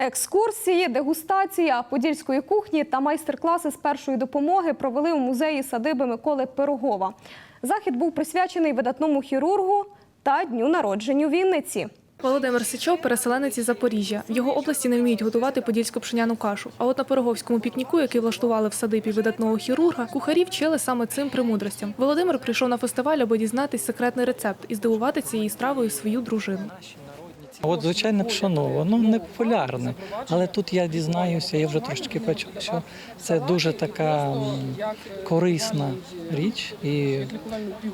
Екскурсії, дегустація подільської кухні та майстер-класи з першої допомоги провели у музеї садиби Миколи Пирогова. Захід був присвячений видатному хірургу та дню народження Вінниці. Володимир Сичов – переселенець із Запоріжжя. В його області не вміють готувати подільську пшеняну кашу. А от на Пироговському пікніку, який влаштували в садибі видатного хірурга, кухарі вчили саме цим премудростям. Володимир прийшов на фестиваль, аби дізнатись секретний рецепт і здивувати цією стравою свою дружину. От звичайне пшоно, воно не популярне, але тут я дізнаюся, я вже трошки почув, що це дуже така корисна річ. І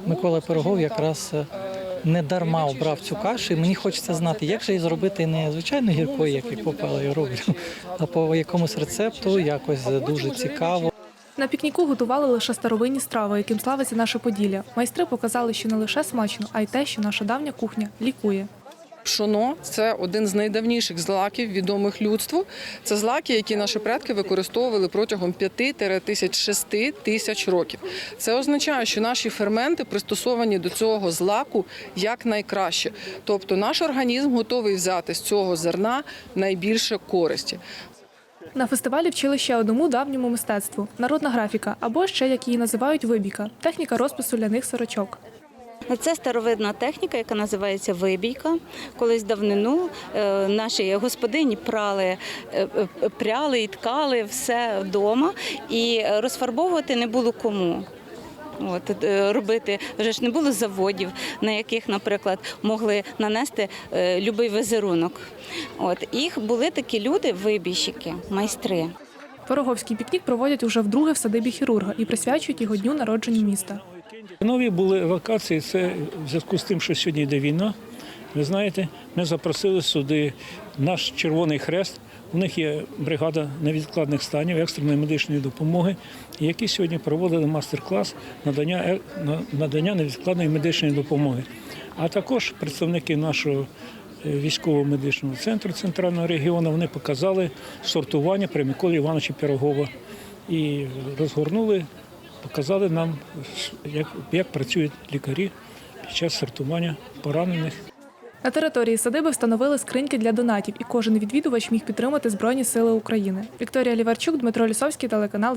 Микола Пирогов якраз е, не дарма обрав цю кашу. І мені хочеться знати, як же її зробити не звичайно гіркою, як і попала я роблю, а по якомусь рецепту якось дуже цікаво. На пікніку готували лише старовинні страви, яким славиться наше Поділля. Майстри показали, що не лише смачно, а й те, що наша давня кухня лікує. Пшоно це один з найдавніших злаків, відомих людству. Це злаки, які наші предки використовували протягом 5-6 тисяч років. Це означає, що наші ферменти пристосовані до цього злаку якнайкраще. Тобто наш організм готовий взяти з цього зерна найбільше користі. На фестивалі вчили ще одному давньому мистецтву народна графіка, або ще як її називають вибійка техніка розпису ляних сорочок. Це старовидна техніка, яка називається вибійка. Колись давнину е, наші господині прали, е, е, пряли і ткали все вдома, і розфарбовувати не було кому. От, робити вже ж не було заводів, на яких, наприклад, могли нанести візерунок. От їх були такі люди, вибійщики, майстри. Пироговський пікнік проводять уже вдруге в садибі хірурга і присвячують його дню народження міста. Нові були евакуації. Це в зв'язку з тим, що сьогодні йде війна. Ви знаєте, ми запросили сюди наш Червоний Хрест. У них є бригада невідкладних станів екстреної медичної допомоги, які сьогодні проводили мастер-клас надання, е- надання невідкладної медичної допомоги. А також представники нашого е, військового медичного центру центрального регіону вони показали сортування при Миколі Івановичі Пірогова і розгорнули показали нам, як, як працюють лікарі під час сортування поранених. На території садиби встановили скриньки для донатів, і кожен відвідувач міг підтримати Збройні Сили України. Вікторія Ліварчук, Дмитро Лісовський, телеканал